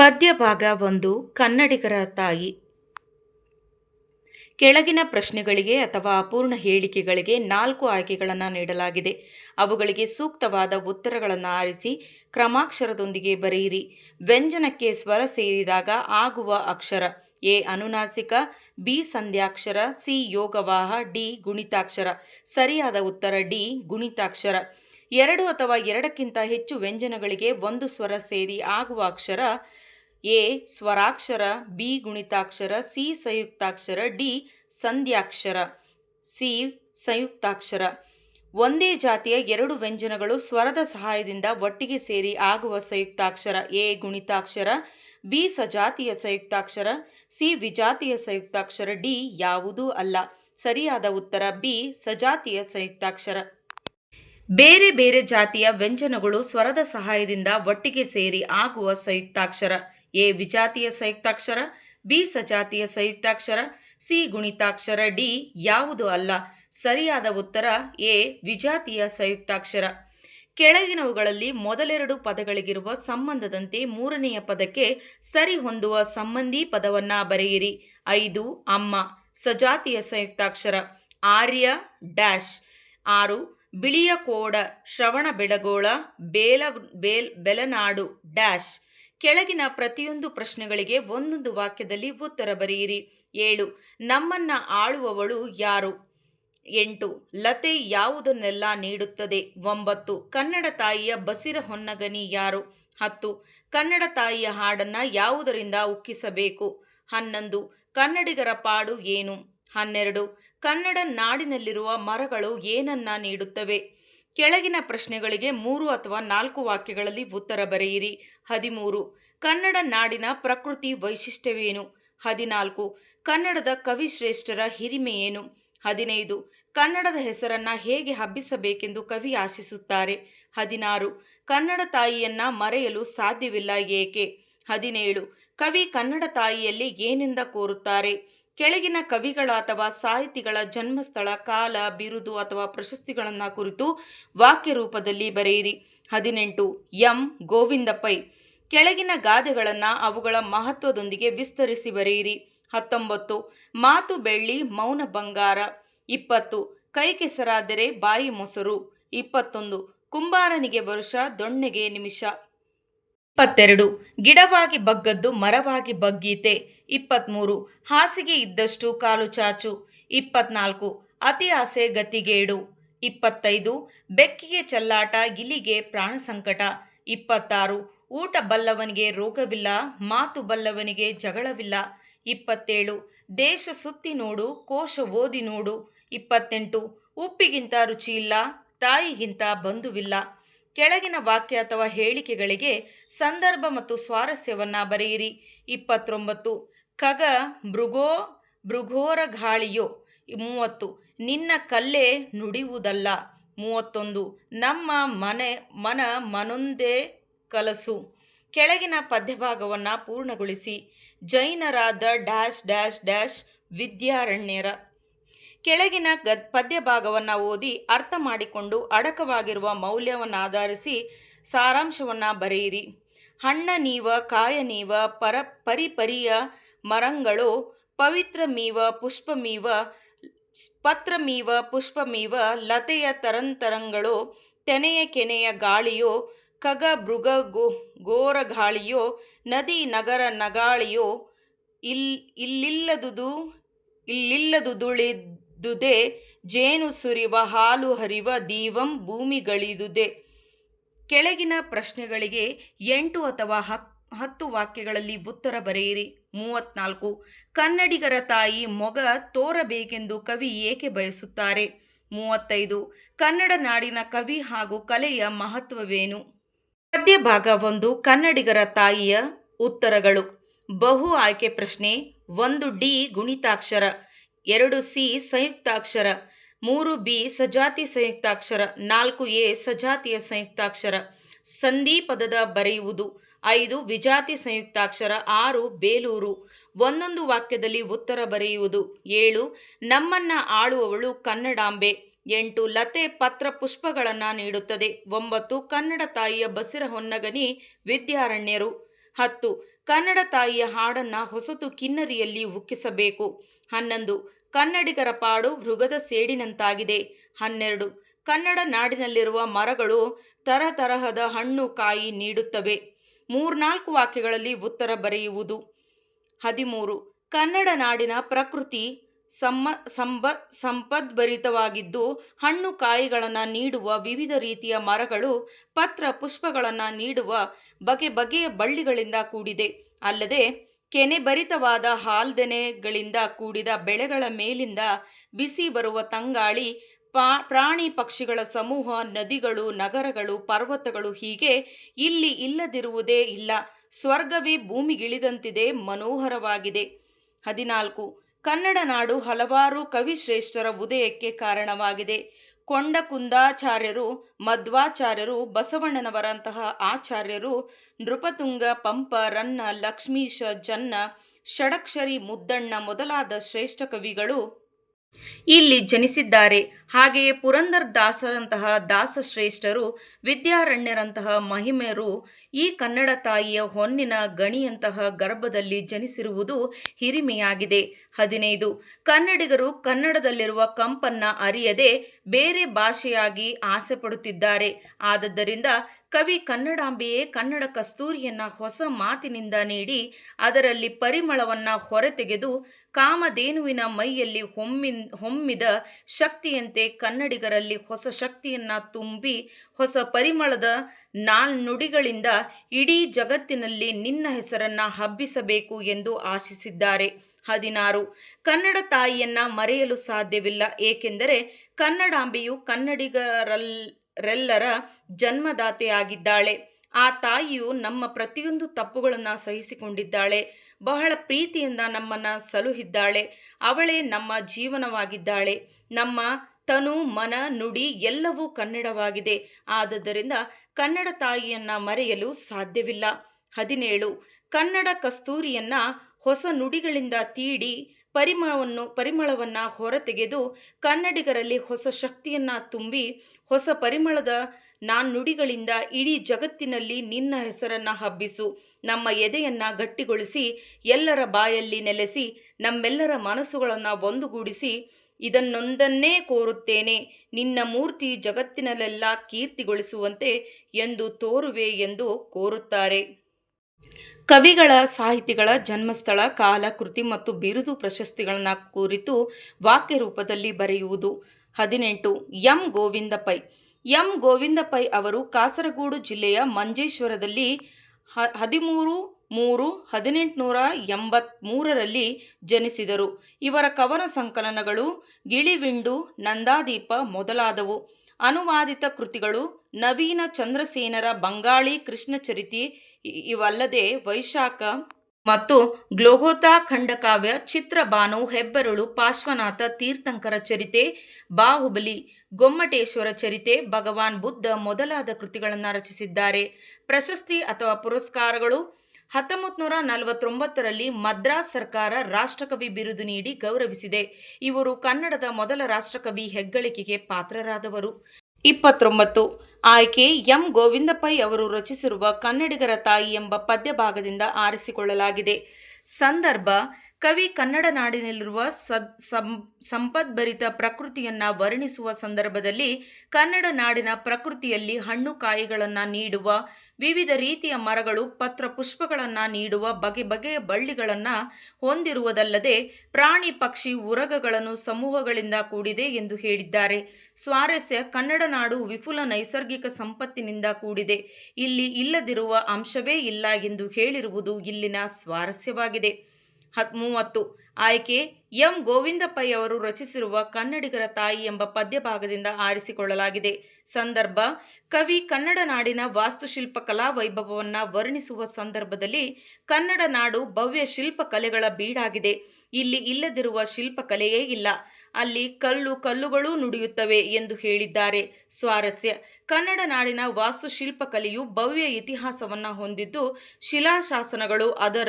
ಪದ್ಯ ಭಾಗ ಒಂದು, ಕನ್ನಡಿಗರ ತಾಯಿ. ಕೆಳಗಿನ ಪ್ರಶ್ನೆಗಳಿಗೆ ಅಥವಾ ಅಪೂರ್ಣ ಹೇಳಿಕೆಗಳಿಗೆ ನಾಲ್ಕು ಆಯ್ಕೆಗಳನ್ನು ನೀಡಲಾಗಿದೆ. ಅವುಗಳಿಗೆ ಸೂಕ್ತವಾದ ಉತ್ತರಗಳನ್ನು ಆರಿಸಿ, ಕ್ರಮಾಕ್ಷರದೊಂದಿಗೆ ಬರೆಯಿರಿ. ವ್ಯಂಜನಕ್ಕೆ ಸ್ವರ ಸೇರಿದಾಗ ಆಗುವ ಅಕ್ಷರ. ಎ ಅನುನಾಸಿಕ, ಬಿ ಸಂಧ್ಯಾಕ್ಷರ, ಸಿ ಯೋಗವಾಹ, ಡಿ ಗುಣಿತಾಕ್ಷರ. ಸರಿಯಾದ ಉತ್ತರ ಡಿ ಗುಣಿತಾಕ್ಷರ. ಎರಡು ಅಥವಾ ಎರಡಕ್ಕಿಂತ ಹೆಚ್ಚು ವ್ಯಂಜನಗಳಿಗೆ ಒಂದು ಸ್ವರ ಸೇರಿ ಆಗುವ ಅಕ್ಷರ ಎ ಸ್ವರಾಕ್ಷರ, ಬಿ ಗುಣಿತಾಕ್ಷರ, ಸಿ ಸಂಯುಕ್ತಾಕ್ಷರ, ಡಿ ಸಂಧ್ಯಾಕ್ಷರ. ಸಿ ಸಂಯುಕ್ತಾಕ್ಷರ. ಒಂದೇ ಜಾತಿಯ ಎರಡು ವ್ಯಂಜನಗಳು ಸ್ವರದ ಸಹಾಯದಿಂದ ಒಟ್ಟಿಗೆ ಸೇರಿ ಆಗುವ ಸಂಯುಕ್ತಾಕ್ಷರ ಎ ಗುಣಿತಾಕ್ಷರ, ಬಿ ಸಜಾತಿಯ ಸಂಯುಕ್ತಾಕ್ಷರ, ಸಿ ವಿಜಾತಿಯ ಸಂಯುಕ್ತಾಕ್ಷರ, ಡಿ ಯಾವುದೂ ಅಲ್ಲ. ಸರಿಯಾದ ಉತ್ತರ ಬಿ ಸಜಾತಿಯ ಸಂಯುಕ್ತಾಕ್ಷರ. ಬೇರೆ ಬೇರೆ ಜಾತಿಯ ವ್ಯಂಜನಗಳು ಸ್ವರದ ಸಹಾಯದಿಂದ ಒಟ್ಟಿಗೆ ಸೇರಿ ಆಗುವ ಸಂಯುಕ್ತಾಕ್ಷರ. ಎ ವಿಜಾತಿಯ ಸಂಯುಕ್ತಾಕ್ಷರ, ಬಿ ಸಜಾತಿಯ ಸಂಯುಕ್ತಾಕ್ಷರ, ಸಿ ಗುಣಿತಾಕ್ಷರ, ಡಿ ಯಾವುದು ಅಲ್ಲ. ಸರಿಯಾದ ಉತ್ತರ ಎ ವಿಜಾತಿಯ ಸಂಯುಕ್ತಾಕ್ಷರ. ಕೆಳಗಿನವುಗಳಲ್ಲಿ ಮೊದಲೆರಡು ಪದಗಳಿಗಿರುವ ಸಂಬಂಧದಂತೆ ಮೂರನೆಯ ಪದಕ್ಕೆ ಸರಿ ಹೊಂದುವ ಸಂಬಂಧಿ ಪದವನ್ನು ಬರೆಯಿರಿ. ಐದು, ಅಮ್ಮ. ಸಜಾತಿಯ ಸಂಯುಕ್ತಾಕ್ಷರ. ಆರ್ಯ ಡ್ಯಾಶ್. ಆರು, ಬಿಳಿಯ ಕೋಡ, ಶ್ರವಣ ಬೆಳಗೋಳ ಬೇಲ ಬೇಲ್, ಬೆಲನಾಡು ಡ್ಯಾಶ್. ಕೆಳಗಿನ ಪ್ರತಿಯೊಂದು ಪ್ರಶ್ನೆಗಳಿಗೆ ಒಂದೊಂದು ವಾಕ್ಯದಲ್ಲಿ ಉತ್ತರ ಬರೆಯಿರಿ. ಏಳು, ನಮ್ಮನ್ನ ಆಳುವವಳು ಯಾರು? ಎಂಟು, ಲತೆ ಯಾವುದನ್ನೆಲ್ಲ ನೀಡುತ್ತದೆ? ಒಂಬತ್ತು, ಕನ್ನಡ ತಾಯಿಯ ಬಸಿರ ಹೊನ್ನಗನಿ ಯಾರು? ಹತ್ತು, ಕನ್ನಡ ತಾಯಿಯ ಹಾಡನ್ನ ಯಾವುದರಿಂದ ಉಕ್ಕಿಸಬೇಕು? ಹನ್ನೊಂದು, ಕನ್ನಡಿಗರ ಪಾಡು ಏನು? ಹನ್ನೆರಡು, ಕನ್ನಡ ನಾಡಿನಲ್ಲಿರುವ ಮರಗಳು ಏನನ್ನ ನೀಡುತ್ತವೆ? ಕೆಳಗಿನ ಪ್ರಶ್ನೆಗಳಿಗೆ ಮೂರು ಅಥವಾ ನಾಲ್ಕು ವಾಕ್ಯಗಳಲ್ಲಿ ಉತ್ತರ ಬರೆಯಿರಿ. ಹದಿಮೂರು, ಕನ್ನಡ ನಾಡಿನ ಪ್ರಕೃತಿ ವೈಶಿಷ್ಟ್ಯವೇನು? ಹದಿನಾಲ್ಕು, ಕನ್ನಡದ ಕವಿಶ್ರೇಷ್ಠರ ಹಿರಿಮೆ ಏನು? ಹದಿನೈದು, ಕನ್ನಡದ ಹೆಸರನ್ನ ಹೇಗೆ ಹಬ್ಬಿಸಬೇಕೆಂದು ಕವಿ ಆಶಿಸುತ್ತಾರೆ. ಹದಿನಾರು, ಕನ್ನಡ ತಾಯಿಯನ್ನ ಮರೆಯಲು ಸಾಧ್ಯವಿಲ್ಲ ಏಕೆ? ಹದಿನೇಳು, ಕವಿ ಕನ್ನಡ ತಾಯಿಯಲ್ಲಿ ಏನಿಂದ ಕೋರುತ್ತಾರೆ? ಕೆಳಗಿನ ಕವಿಗಳ ಅಥವಾ ಸಾಹಿತಿಗಳ ಜನ್ಮಸ್ಥಳ, ಕಾಲ, ಬಿರುದು ಅಥವಾ ಪ್ರಶಸ್ತಿಗಳನ್ನು ಕುರಿತು ವಾಕ್ಯ ರೂಪದಲ್ಲಿ ಬರೆಯಿರಿ. ಹದಿನೆಂಟು, ಎಂ. ಗೋವಿಂದ ಪೈ ಕೆಳಗಿನ ಗಾದೆಗಳನ್ನು ಅವುಗಳ ಮಹತ್ವದೊಂದಿಗೆ ವಿಸ್ತರಿಸಿ ಬರೆಯಿರಿ. ಹತ್ತೊಂಬತ್ತು, ಮಾತು ಬೆಳ್ಳಿ, ಮೌನ ಬಂಗಾರ. ಇಪ್ಪತ್ತು ಕೈ ಕೆಸರಾದರೆ ಬಾಯಿ ಮೊಸರು. ಇಪ್ಪತ್ತೊಂದು, ಕುಂಬಾರನಿಗೆ ವರುಷ, ದೊಣ್ಣೆಗೆ ನಿಮಿಷ. ಇಪ್ಪತ್ತೆರಡು, ಗಿಡವಾಗಿ ಬಗ್ಗದ್ದು ಮರವಾಗಿ ಬಗ್ಗೀತೆ. ಇಪ್ಪತ್ತ್ಮೂರು ಹಾಸಿಗೆ ಇದ್ದಷ್ಟು ಕಾಲು ಚಾಚು. ಇಪ್ಪತ್ನಾಲ್ಕು, ಅತಿ ಆಸೆ ಗತಿಗೇಡು. ಇಪ್ಪತ್ತೈದು, ಬೆಕ್ಕಿಗೆ ಚಲ್ಲಾಟ, ಗಿಲಿಗೆ ಪ್ರಾಣ ಸಂಕಟ. ಇಪ್ಪತ್ತಾರು, ಊಟ ಬಲ್ಲವನಿಗೆ ರೋಗವಿಲ್ಲ, ಮಾತು ಬಲ್ಲವನಿಗೆ ಜಗಳವಿಲ್ಲ. ಇಪ್ಪತ್ತೇಳು, ದೇಶ ಸುತ್ತಿ ನೋಡು, ಕೋಶ ಓದಿ ನೋಡು. ಇಪ್ಪತ್ತೆಂಟು, ಉಪ್ಪಿಗಿಂತ ರುಚಿಯಿಲ್ಲ, ತಾಯಿಗಿಂತ ಬಂಧುವಿಲ್ಲ. ಕೆಳಗಿನ ವಾಕ್ಯ ಅಥವಾ ಹೇಳಿಕೆಗಳಿಗೆ ಸಂದರ್ಭ ಮತ್ತು ಸ್ವಾರಸ್ಯವನ್ನು ಬರೆಯಿರಿ. ಇಪ್ಪತ್ತೊಂಬತ್ತು ಖಗ ಮೃಗೋ ಮೃಗೋರ ಗಾಳಿಯೋ ಮೂವತ್ತು ನಿನ್ನ ಕಲ್ಲೇ ನುಡಿಯುವುದಲ್ಲ. ಮೂವತ್ತೊಂದು ನಮ್ಮ ಮನೆ ಮನ ಮನೊಂದೇ ಕಲಸು. ಕೆಳಗಿನ ಪದ್ಯಭಾಗವನ್ನು ಪೂರ್ಣಗೊಳಿಸಿ. ಜೈನರಾದ ಡ್ಯಾಶ್ ಡ್ಯಾಶ್ ಡ್ಯಾಶ್ ವಿದ್ಯಾರಣ್ಯರ. ಕೆಳಗಿನ ಗದ್ ಪದ್ಯಭಾಗವನ್ನು ಓದಿ ಅರ್ಥ ಮಾಡಿಕೊಂಡು ಅಡಕವಾಗಿರುವ ಮೌಲ್ಯವನ್ನಾಧರಿಸಿ ಸಾರಾಂಶವನ್ನು ಬರೆಯಿರಿ. ಹಣ್ಣ ನೀವ, ಕಾಯ ನೀವ, ಪರ ಪರಿಪರಿಯ ಮರಂಗಳು ಪವಿತ್ರ ಮೀವ ಪುಷ್ಪಮೀವ, ಪತ್ರಮೀವ ಪುಷ್ಪಮೀವ, ಲತೆಯ ತರಂತರಂಗಳು, ತೆನೆಯ ಕೆನೆಯ ಗಾಳಿಯೋ ಖಗ ಮೃಗ ಗೋ, ಘೋರ ಗಾಳಿಯೋ, ನದಿ ನಗರ ನಗಾಳಿಯೋ, ಇಲ್, ಇಲ್ಲಿಲ್ಲದುದು ಇಲ್ಲಿಲ್ಲದುದುಳಿದುದೆ ಜೇನು ಸುರಿವ, ಹಾಲು ಹರಿವ, ದೀವಂ ಭೂಮಿಗಳಿದುದೆ. ಕೆಳಗಿನ ಪ್ರಶ್ನೆಗಳಿಗೆ ಎಂಟು ಅಥವಾ ಹತ್, ಹತ್ತು ವಾಕ್ಯಗಳಲ್ಲಿ ಉತ್ತರ ಬರೆಯಿರಿ. ಮೂವತ್ನಾಲ್ಕು. ಕನ್ನಡಿಗರ ತಾಯಿ ಮೊಗ ತೋರಬೇಕೆಂದು ಕವಿ ಏಕೆ ಬಯಸುತ್ತಾರೆ? ಮೂವತ್ತೈದು. ಕನ್ನಡ ನಾಡಿನ ಕವಿ ಹಾಗೂ ಕಲೆಯ ಮಹತ್ವವೇನು? ಪದ್ಯ ಭಾಗ ಒಂದು, ಕನ್ನಡಿಗರ ತಾಯಿಯ ಉತ್ತರಗಳು. ಬಹು ಆಯ್ಕೆ ಪ್ರಶ್ನೆ, ಒಂದು ಡಿ ಗುಣಿತಾಕ್ಷರ, ಎರಡು ಸಿ ಸಂಯುಕ್ತಾಕ್ಷರ, ಮೂರು ಬಿ ಸಜಾತಿ ಸಂಯುಕ್ತಾಕ್ಷರ, ನಾಲ್ಕು ಎ ಸಜಾತಿಯ ಸಂಯುಕ್ತಾಕ್ಷರ. ಸಂಧಿ ಪದದ ಬರೆಯುವುದು ಐದು ವಿಜಾತಿ ಸಂಯುಕ್ತಾಕ್ಷರ, ಆರು ಬೇಲೂರು. ಒಂದೊಂದು ವಾಕ್ಯದಲ್ಲಿ ಉತ್ತರ ಬರೆಯುವುದು. ಏಳು, ನಮ್ಮನ್ನ ಆಳುವವಳು ಕನ್ನಡಾಂಬೆ. ಎಂಟು, ಲತೆ ಪತ್ರ ಪುಷ್ಪಗಳನ್ನು ನೀಡುತ್ತದೆ. ಒಂಬತ್ತು, ಕನ್ನಡ ತಾಯಿಯ ಬಸಿರ ಹೊನ್ನಗನಿ ವಿದ್ಯಾರಣ್ಯರು. ಹತ್ತು, ಕನ್ನಡ ತಾಯಿಯ ಹಾಡನ್ನು ಹೊಸತು ಕಿನ್ನರಿಯಲ್ಲಿ ಉಕ್ಕಿಸಬೇಕು. ಹನ್ನೊಂದು, ಕನ್ನಡಿಗರ ಪಾಡು ಮೃಗದ ಸೇಡಿನಂತಾಗಿದೆ. ಹನ್ನೆರಡು, ಕನ್ನಡ ನಾಡಿನಲ್ಲಿರುವ ಮರಗಳು ತರತರಹದ ಹಣ್ಣು ಕಾಯಿ ನೀಡುತ್ತವೆ. ಮೂರ್ನಾಲ್ಕು ವಾಕ್ಯಗಳಲ್ಲಿ ಉತ್ತರ ಬರೆಯುವುದು. ಹದಿಮೂರು, ಕನ್ನಡ ನಾಡಿನ ಪ್ರಕೃತಿ ಸಮ್ಮ, ಸಂಬ, ಸಂಪದ್ಭರಿತವಾಗಿದ್ದು, ಹಣ್ಣು ಕಾಯಿಗಳನ್ನು ನೀಡುವ ವಿವಿಧ ರೀತಿಯ ಮರಗಳು, ಪತ್ರ ಪುಷ್ಪಗಳನ್ನು ನೀಡುವ ಬಗೆ ಬಗೆಯ ಬಳ್ಳಿಗಳಿಂದ ಕೂಡಿದೆ. ಅಲ್ಲದೆ, ಕೆನೆಭರಿತವಾದ ಹಾಲ್ದೆನೆಗಳಿಂದ ಕೂಡಿದ ಬೆಳೆಗಳ ಮೇಲಿಂದ ಬಿಸಿ ಬರುವ ತಂಗಾಳಿ ಪಾ, ಪ್ರಾಣಿ ಪಕ್ಷಿಗಳ ಸಮೂಹ, ನದಿಗಳು, ನಗರಗಳು, ಪರ್ವತಗಳು ಹೀಗೆ ಇಲ್ಲಿ ಇಲ್ಲದಿರುವುದೇ ಇಲ್ಲ. ಸ್ವರ್ಗವೇ ಭೂಮಿಗಿಳಿದಂತಿದೆ, ಮನೋಹರವಾಗಿದೆ. ಹದಿನಾಲ್ಕು. ಕನ್ನಡ ನಾಡು ಹಲವಾರು ಕವಿಶ್ರೇಷ್ಠರ ಉದಯಕ್ಕೆ ಕಾರಣವಾಗಿದೆ. ಕೊಂಡಕುಂದಾಚಾರ್ಯರು, ಮಧ್ವಾಚಾರ್ಯರು, ಬಸವಣ್ಣನವರಂತಹ ಆಚಾರ್ಯರು, ನೃಪತುಂಗ, ಪಂಪ, ರನ್ನ, ಲಕ್ಷ್ಮೀಶ, ಜನ್ನ, ಷಡಕ್ಷರಿ, ಮುದ್ದಣ್ಣ ಮೊದಲಾದ ಶ್ರೇಷ್ಠ ಕವಿಗಳು ಇಲ್ಲಿ ಜನಿಸಿದ್ದಾರೆ. ಹಾಗೆಯೇ ಪುರಂದರ್ ದಾಸರಂತಹ ದಾಸಶ್ರೇಷ್ಠರು, ವಿದ್ಯಾರಣ್ಯರಂತಹ ಮಹಿಮೆಯರು ಈ ಕನ್ನಡ ತಾಯಿಯ ಹೊನ್ನಿನ ಗಣಿಯಂತಹ ಗರ್ಭದಲ್ಲಿ ಜನಿಸಿರುವುದು ಹಿರಿಮೆಯಾಗಿದೆ. ಹದಿನೈದು. ಕನ್ನಡಿಗರು ಕನ್ನಡದಲ್ಲಿರುವ ಕಂಪನ್ನ ಅರಿಯದೆ ಬೇರೆ ಭಾಷೆಯಾಗಿ ಆಸೆ ಪಡುತ್ತಿದ್ದಾರೆ ಕವಿ ಕನ್ನಡಾಂಬೆಯೇ ಕನ್ನಡ ಕಸ್ತೂರಿಯನ್ನ ಹೊಸ ಮಾತಿನಿಂದ ನೀಡಿ, ಅದರಲ್ಲಿ ಪರಿಮಳವನ್ನ ಹೊರತೆಗೆದು ಕಾಮಧೇನುವಿನ ಮೈಯಲ್ಲಿ ಹೊಮ್ಮಿ ಹೊಮ್ಮಿದ ಶಕ್ತಿಯಂತೆ ಕನ್ನಡಿಗರಲ್ಲಿ ಹೊಸ ಶಕ್ತಿಯನ್ನ ತುಂಬಿ, ಹೊಸ ಪರಿಮಳದ ನಾಲ್ನುಡಿಗಳಿಂದ ಇಡೀ ಜಗತ್ತಿನಲ್ಲಿ ನಿನ್ನ ಹೆಸರನ್ನ ಹಬ್ಬಿಸಬೇಕು ಎಂದು ಆಶಿಸಿದ್ದಾರೆ. ಹದಿನಾರು. ಕನ್ನಡ ತಾಯಿಯನ್ನ ಮರೆಯಲು ಸಾಧ್ಯವಿಲ್ಲ, ಏಕೆಂದರೆ ಕನ್ನಡಾಂಬೆಯು ಕನ್ನಡಿಗರಲ್ಲರೆಲ್ಲರ ಜನ್ಮದಾತೆಯಾಗಿದ್ದಾಳೆ. ಆ ತಾಯಿಯು ನಮ್ಮ ಪ್ರತಿಯೊಂದು ತಪ್ಪುಗಳನ್ನು ಸಹಿಸಿಕೊಂಡಿದ್ದಾಳೆ. ಬಹಳ ಪ್ರೀತಿಯಿಂದ ನಮ್ಮನ್ನು ಸಲುಹಿದ್ದಾಳೆ. ಅವಳೇ ನಮ್ಮ ಜೀವನವಾಗಿದ್ದಾಳೆ. ನಮ್ಮ ತನು, ಮನ, ನುಡಿ ಎಲ್ಲವೂ ಕನ್ನಡವಾಗಿದೆ. ಆದ್ದರಿಂದ ಕನ್ನಡ ತಾಯಿಯನ್ನ ಮರೆಯಲು ಸಾಧ್ಯವಿಲ್ಲ. ಹದಿನೇಳು. ಕನ್ನಡ ಕಸ್ತೂರಿಯನ್ನ ಹೊಸ ನುಡಿಗಳಿಂದ ತೀಡಿ ಪರಿಮಳವನ್ನು ಪರಿಮಳವನ್ನು ಹೊರತೆಗೆದು ಕನ್ನಡಿಗರಲ್ಲಿ ಹೊಸ ಶಕ್ತಿಯನ್ನ ತುಂಬಿ, ಹೊಸ ಪರಿಮಳದ ನಾನ್ನುಡಿಗಳಿಂದ ಇಡೀ ಜಗತ್ತಿನಲ್ಲಿ ನಿನ್ನ ಹೆಸರನ್ನ ಹಬ್ಬಿಸು. ನಮ್ಮ ಎದೆಯನ್ನ ಗಟ್ಟಿಗೊಳಿಸಿ, ಎಲ್ಲರ ಬಾಯಲ್ಲಿ ನೆಲೆಸಿ, ನಮ್ಮೆಲ್ಲರ ಮನಸ್ಸುಗಳನ್ನು ಒಂದುಗೂಡಿಸಿ, ಇದನ್ನೊಂದನ್ನೇ ಕೋರುತ್ತೇನೆ. ನಿನ್ನ ಮೂರ್ತಿ ಜಗತ್ತಿನಲ್ಲೆಲ್ಲ ಕೀರ್ತಿಗೊಳಿಸುವಂತೆ ಎಂದು ತೋರುವೆ ಎಂದು ಕೋರುತ್ತಾರೆ. ಕವಿಗಳ ಸಾಹಿತಿಗಳ ಜನ್ಮಸ್ಥಳ, ಕಾಲ, ಕೃತಿ ಮತ್ತು ಬಿರುದು ಪ್ರಶಸ್ತಿಗಳನ್ನು ಕುರಿತು ವಾಕ್ಯ ರೂಪದಲ್ಲಿ ಬರೆಯುವುದು. ಹದಿನೆಂಟು. ಎಂ. ಗೋವಿಂದ ಪೈ ಎಂ. ಗೋವಿಂದ ಪೈ ಅವರು ಕಾಸರಗೋಡು ಜಿಲ್ಲೆಯ ಮಂಜೇಶ್ವರದಲ್ಲಿ ಹ, ಹದಿಮೂರು, ಮೂರು, ಹದಿನೆಂಟುನೂರ ಎಂಬತ್ತ್ಮೂರರಲ್ಲಿ ಜನಿಸಿದರು. ಇವರ ಕವನ ಸಂಕಲನಗಳು ಗಿಳಿವಿಂಡು, ನಂದಾದೀಪ ಮೊದಲಾದವು. ಅನುವಾದಿತ ಕೃತಿಗಳು ನವೀನ ಚಂದ್ರಸೇನರ ಬಂಗಾಳಿ ಕೃಷ್ಣಚರಿತಿ ಇವಲ್ಲದೆ ವೈಶಾಖ ಮತ್ತು ಗ್ಲೋಗೋತಾ ಖಂಡಕಾವ್ಯ, ಚಿತ್ರಬಾನು, ಹೆಬ್ಬೆರಳು, ಪಾರ್ಶ್ವನಾಥ ತೀರ್ಥಂಕರ ಚರಿತೆ, ಬಾಹುಬಲಿ, ಗೊಮ್ಮಟೇಶ್ವರ ಚರಿತೆ, ಭಗವಾನ್ ಬುದ್ಧ ಮೊದಲಾದ ಕೃತಿಗಳನ್ನು ರಚಿಸಿದ್ದಾರೆ. ಪ್ರಶಸ್ತಿ ಅಥವಾ ಪುರಸ್ಕಾರಗಳು ಹತ್ತೊಂಬತ್ತು ನೂರ ನಲವತ್ತೊಂಬತ್ತರಲ್ಲಿ ಮದ್ರಾಸ್ ಸರ್ಕಾರ ರಾಷ್ಟ್ರಕವಿ ಬಿರುದು ನೀಡಿ ಗೌರವಿಸಿದೆ. ಇವರು ಕನ್ನಡದ ಮೊದಲ ರಾಷ್ಟ್ರಕವಿ ಹೆಗ್ಗಳಿಕೆಗೆ ಪಾತ್ರರಾದವರು. ಇಪ್ಪತ್ತೊಂಬತ್ತು ಆಯ್ಕೆ ಎಂ ಗೋವಿಂದಪ್ಪಯ್ ಅವರು ರಚಿಸಿರುವ ಕನ್ನಡಿಗರ ತಾಯಿ ಎಂಬ ಪದ್ಯ ಭಾಗದಿಂದ ಆರಿಸಿಕೊಳ್ಳಲಾಗಿದೆ. ಸಂದರ್ಭ ಕವಿ ಕನ್ನಡ ನಾಡಿನಲ್ಲಿರುವ ಸದ್ ಸಂಪದ್ಭರಿತ ಪ್ರಕೃತಿಯನ್ನು ವರ್ಣಿಸುವ ಸಂದರ್ಭದಲ್ಲಿ ಕನ್ನಡ ನಾಡಿನ ಪ್ರಕೃತಿಯಲ್ಲಿ ಹಣ್ಣು ಕಾಯಿಗಳನ್ನು ನೀಡುವ, ವಿವಿಧ ರೀತಿಯ ಮರಗಳು ಪತ್ರ ಪುಷ್ಪಗಳನ್ನು ನೀಡುವ, ಬಗೆ ಬಗೆಯ ಬಳ್ಳಿಗಳನ್ನು ಹೊಂದಿರುವುದಲ್ಲದೆ ಪ್ರಾಣಿ, ಪಕ್ಷಿ, ಉರಗಗಳನ್ನು ಸಮೂಹಗಳಿಂದ ಕೂಡಿದೆ ಎಂದು ಹೇಳಿದ್ದಾರೆ. ಸ್ವಾರಸ್ಯ ಕನ್ನಡ ನಾಡು ವಿಪುಲ ನೈಸರ್ಗಿಕ ಸಂಪತ್ತಿನಿಂದ ಕೂಡಿದೆ. ಇಲ್ಲಿ ಇಲ್ಲದಿರುವ ಅಂಶವೇ ಇಲ್ಲ ಎಂದು ಹೇಳಿರುವುದು ಇಲ್ಲಿನ ಸ್ವಾರಸ್ಯವಾಗಿದೆ. ಹತ್ ಮೂವತ್ತು ಆಯ್ಕೆ, ಎಂ. ಗೋವಿಂದ ಪೈ ಅವರು ರಚಿಸಿರುವ ಕನ್ನಡಿಗರ ತಾಯಿ ಎಂಬ ಪದ್ಯ ಭಾಗದಿಂದ ಆರಿಸಿಕೊಳ್ಳಲಾಗಿದೆ. ಸಂದರ್ಭ, ಕವಿ ಕನ್ನಡ ನಾಡಿನ ವಾಸ್ತುಶಿಲ್ಪ ಕಲಾ ವೈಭವವನ್ನು ವರ್ಣಿಸುವ ಸಂದರ್ಭದಲ್ಲಿ ಕನ್ನಡ ನಾಡು ಭವ್ಯ ಶಿಲ್ಪಕಲೆಗಳ ಬೀಡಾಗಿದೆ. ಇಲ್ಲಿ ಇಲ್ಲದಿರುವ ಶಿಲ್ಪಕಲೆಯೇ ಇಲ್ಲ. ಅಲ್ಲಿ ಕಲ್ಲು ಕಲ್ಲುಗಳೂ ನುಡಿಯುತ್ತವೆ ಎಂದು ಹೇಳಿದ್ದಾರೆ. ಸ್ವಾರಸ್ಯ, ಕನ್ನಡ ನಾಡಿನ ವಾಸ್ತುಶಿಲ್ಪಕಲೆಯು ಭವ್ಯ ಇತಿಹಾಸವನ್ನು ಹೊಂದಿದ್ದು ಶಿಲಾಶಾಸನಗಳು ಅದರ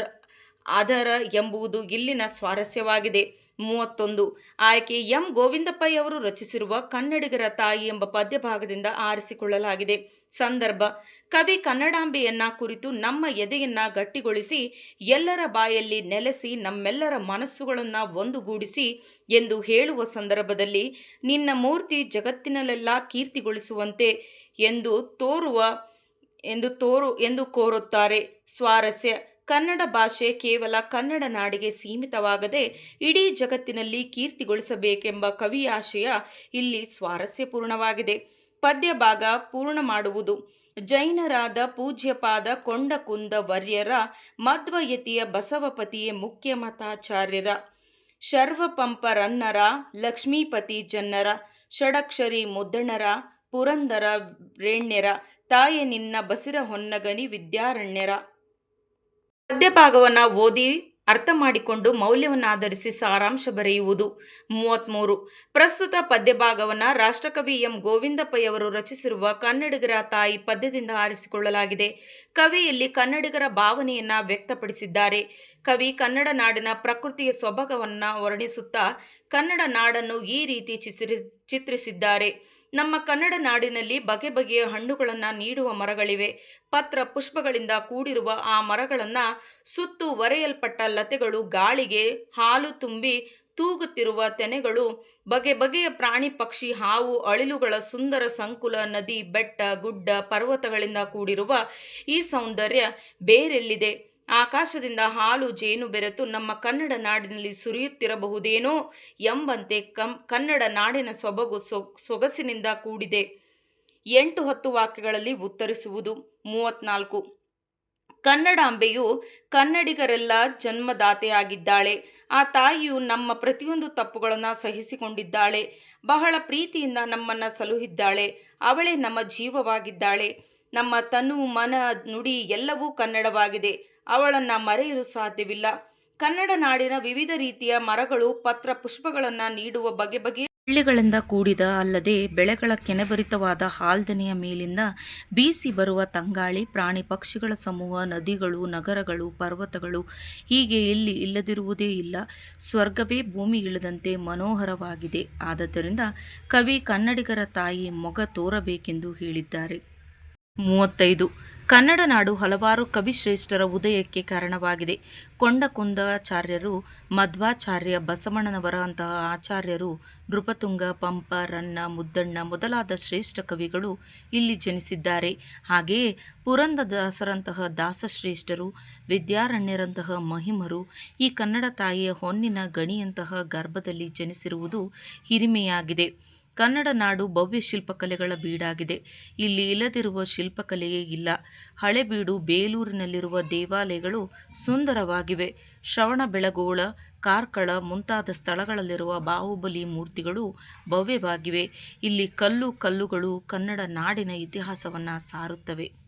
ಅದರ ಎಂಬುದು ಇಲ್ಲಿನ ಸ್ವಾರಸ್ಯವಾಗಿದೆ. ಮೂವತ್ತೊಂದು. ಆಯ್ಕೆ ಎಂ. ಗೋವಿಂದಪ್ಪಯ್ಯ ಅವರು ರಚಿಸಿರುವ ಕನ್ನಡಿಗರ ತಾಯಿ ಎಂಬ ಪದ್ಯಭಾಗದಿಂದ ಆರಿಸಿಕೊಳ್ಳಲಾಗಿದೆ. ಸಂದರ್ಭ. ಕವಿ ಕನ್ನಡಾಂಬೆಯನ್ನ ಕುರಿತು ನಮ್ಮ ಎದೆಯನ್ನ ಗಟ್ಟಿಗೊಳಿಸಿ, ಎಲ್ಲರ ಬಾಯಲ್ಲಿ ನೆಲೆಸಿ, ನಮ್ಮೆಲ್ಲರ ಮನಸ್ಸುಗಳನ್ನು ಒಂದುಗೂಡಿಸಿ ಎಂದು ಹೇಳುವ ಸಂದರ್ಭದಲ್ಲಿ, ನಿನ್ನ ಮೂರ್ತಿ ಜಗತ್ತಿನಲ್ಲೆಲ್ಲ ಕೀರ್ತಿಗೊಳಿಸುವಂತೆ ಎಂದು ತೋರುವ, ಎಂದು ತೋರು, ಎಂದು ಕೋರುತ್ತಾರೆ. ಸ್ವಾರಸ್ಯ. ಕನ್ನಡ ಭಾಷೆ ಕೇವಲ ಕನ್ನಡ ನಾಡಿಗೆ ಸೀಮಿತವಾಗದೆ ಇಡೀ ಜಗತ್ತಿನಲ್ಲಿ ಕೀರ್ತಿಗೊಳಿಸಬೇಕೆಂಬ ಆಶಯ ಇಲ್ಲಿ ಸ್ವಾರಸ್ಯಪೂರ್ಣವಾಗಿದೆ. ಪದ್ಯ ಭಾಗ ಪೂರ್ಣ ಮಾಡುವುದು. ಜೈನರಾದ ಪೂಜ್ಯಪಾದ ಕೊಂಡಕುಂದ ವರ್ಯರ ಮಧ್ವಯತಿಯ ಬಸವಪತಿಯೇ ಮುಖ್ಯ ಮತಾಚಾರ್ಯರ ಶರ್ವಪಂಪರನ್ನರ, ಲಕ್ಷ್ಮೀಪತಿ ಜನ್ನರ, ಷಡಕ್ಷರಿ ಮುದ್ದಣರ, ಪುರಂದರ ರೇಣ್ಯರ ತಾಯೆ ನಿನ್ನ ಬಸಿರ ಹೊನ್ನಗನಿ ವಿದ್ಯಾರಣ್ಯರ. ಪದ್ಯಭಾಗವನ್ನು ಓದಿ ಅರ್ಥ ಮಾಡಿಕೊಂಡು ಮೌಲ್ಯವನ್ನಾಧರಿಸಿ ಸಾರಾಂಶ ಬರೆಯುವುದು. ಮೂವತ್ತ್ಮೂರು ಪ್ರಸ್ತುತ ಪದ್ಯಭಾಗವನ್ನು ರಾಷ್ಟ್ರಕವಿ ಎಂ. ಗೋವಿಂದಪ್ಪಯ್ಯವರು ರಚಿಸಿರುವ ಕನ್ನಡಿಗರ ತಾಯಿ ಪದ್ಯದಿಂದ ಆರಿಸಿಕೊಳ್ಳಲಾಗಿದೆ. ಕವಿಯಲ್ಲಿ ಕನ್ನಡಿಗರ ಭಾವನೆಯನ್ನು ವ್ಯಕ್ತಪಡಿಸಿದ್ದಾರೆ. ಕವಿ ಕನ್ನಡ ನಾಡಿನ ಪ್ರಕೃತಿಯ ಸೊಬಗವನ್ನು ವರ್ಣಿಸುತ್ತಾ ಕನ್ನಡ ನಾಡನ್ನು ಈ ರೀತಿ ಚಿತ್ರಿ ಚಿತ್ರಿಸಿದ್ದಾರೆ. ನಮ್ಮ ಕನ್ನಡ ನಾಡಿನಲ್ಲಿ ಬಗೆ ಬಗೆಯ ಹಣ್ಣುಗಳನ್ನು ನೀಡುವ ಮರಗಳಿವೆ. ಪತ್ರ ಪುಷ್ಪಗಳಿಂದ ಕೂಡಿರುವ ಆ ಮರಗಳನ್ನು ಸುತ್ತು ಒರೆಯಲ್ಪಟ್ಟ ಲತೆಗಳು ಗಾಳಿಗೆ ಹಾಲು ತುಂಬಿ ತೂಗುತ್ತಿರುವ ತೆನೆಗಳು ಬಗೆ ಬಗೆಯ ಪ್ರಾಣಿ ಪಕ್ಷಿ ಹಾವು ಅಳಿಲುಗಳ ಸುಂದರ ಸಂಕುಲ ನದಿ ಬೆಟ್ಟ ಗುಡ್ಡ ಪರ್ವತಗಳಿಂದ ಕೂಡಿರುವ ಈ ಸೌಂದರ್ಯ ಬೇರೆಲ್ಲಿದೆ. ಆಕಾಶದಿಂದ ಹಾಲು ಜೇನು ಬೆರೆತು ನಮ್ಮ ಕನ್ನಡ ನಾಡಿನಲ್ಲಿ ಸುರಿಯುತ್ತಿರಬಹುದೇನೋ ಎಂಬಂತೆ ಕಂ, ಕನ್ನಡ ನಾಡಿನ ಸೊಬಗು ಸೊಗಸಿನಿಂದ ಕೂಡಿದೆ. ಎಂಟು ಹತ್ತು ವಾಕ್ಯಗಳಲ್ಲಿ ಉತ್ತರಿಸುವುದು. ಮೂವತ್ನಾಲ್ಕು ಕನ್ನಡಾಂಬೆಯು ಕನ್ನಡಿಗರೆಲ್ಲ ಜನ್ಮದಾತೆಯಾಗಿದ್ದಾಳೆ. ಆ ತಾಯಿಯು ನಮ್ಮ ಪ್ರತಿಯೊಂದು ತಪ್ಪುಗಳನ್ನು ಸಹಿಸಿಕೊಂಡಿದ್ದಾಳೆ. ಬಹಳ ಪ್ರೀತಿಯಿಂದ ನಮ್ಮನ್ನು ಸಲುಹಿದ್ದಾಳೆ. ಅವಳೇ ನಮ್ಮ ಜೀವವಾಗಿದ್ದಾಳೆ. ನಮ್ಮ ತನು, ಮನ, ನುಡಿ ಎಲ್ಲವೂ ಕನ್ನಡವಾಗಿದೆ. ಅವಳನ್ನು ಮರೆಯಲು ಸಾಧ್ಯವಿಲ್ಲ. ಕನ್ನಡ ನಾಡಿನ ವಿವಿಧ ರೀತಿಯ ಮರಗಳು ಪತ್ರ ಪುಷ್ಪಗಳನ್ನು ನೀಡುವ ಬಗೆ ಬಗೆಯ ಹಳ್ಳಿಗಳಿಂದ ಕೂಡಿದ ಅಲ್ಲದೆ ಬೆಳೆಗಳ ಕೆನೆಭರಿತವಾದ ಹಾಲ್ದನೆಯ ಮೇಲಿಂದ ಬೀಸಿ ಬರುವ ತಂಗಾಳಿ, ಪ್ರಾಣಿ ಪಕ್ಷಿಗಳ ಸಮೂಹ, ನದಿಗಳು, ನಗರಗಳು, ಪರ್ವತಗಳು ಹೀಗೆ ಇಲ್ಲಿ ಇಲ್ಲದಿರುವುದೇ ಇಲ್ಲ. ಸ್ವರ್ಗವೇ ಭೂಮಿ ಇಳಿದಂತೆ ಮನೋಹರವಾಗಿದೆ. ಆದ್ದರಿಂದ ಕವಿ ಕನ್ನಡಿಗರ ತಾಯಿ ಮೊಗ ತೋರಬೇಕೆಂದು ಹೇಳಿದ್ದಾರೆ. ಮೂವತ್ತೈದು ಕನ್ನಡ ನಾಡು ಹಲವಾರು ಕವಿಶ್ರೇಷ್ಠರ ಉದಯಕ್ಕೆ ಕಾರಣವಾಗಿದೆ. ಕೊಂಡಕುಂದಾಚಾರ್ಯರು, ಮಧ್ವಾಚಾರ್ಯ ಬಸವಣ್ಣನವರ ಅಂತಹ ಆಚಾರ್ಯರು, ನೃಪತುಂಗ, ಪಂಪ, ರನ್ನ, ಮುದ್ದಣ್ಣ ಮೊದಲಾದ ಶ್ರೇಷ್ಠ ಕವಿಗಳು ಇಲ್ಲಿ ಜನಿಸಿದ್ದಾರೆ. ಹಾಗೆಯೇ ಪುರಂದದಾಸರಂತಹ ದಾಸಶ್ರೇಷ್ಠರು, ವಿದ್ಯಾರಣ್ಯರಂತಹ ಮಹಿಮರು, ಈ ಕನ್ನಡ ತಾಯಿಯ ಹೊನ್ನಿನ ಗಣಿಯಂತಹ ಗರ್ಭದಲ್ಲಿ ಜನಿಸಿರುವುದು ಹಿರಿಮೆಯಾಗಿದೆ. ಕನ್ನಡ ನಾಡು ಭವ್ಯ ಶಿಲ್ಪಕಲೆಗಳ ಬೀಡಾಗಿದೆ. ಇಲ್ಲಿ ಇಲ್ಲದಿರುವ ಶಿಲ್ಪಕಲೆಯೇ ಇಲ್ಲ. ಹಳೆಬೀಡು ಬೇಲೂರಿನಲ್ಲಿರುವ ದೇವಾಲಯಗಳು ಸುಂದರವಾಗಿವೆ. ಶ್ರವಣಬೆಳಗೊಳ ಕಾರ್ಕಳ ಮುಂತಾದ ಸ್ಥಳಗಳಲ್ಲಿರುವ ಬಾಹುಬಲಿ ಮೂರ್ತಿಗಳು ಭವ್ಯವಾಗಿವೆ. ಇಲ್ಲಿ ಕಲ್ಲು ಕಲ್ಲುಗಳು ಕನ್ನಡ ನಾಡಿನ ಇತಿಹಾಸವನ್ನು ಸಾರುತ್ತವೆ.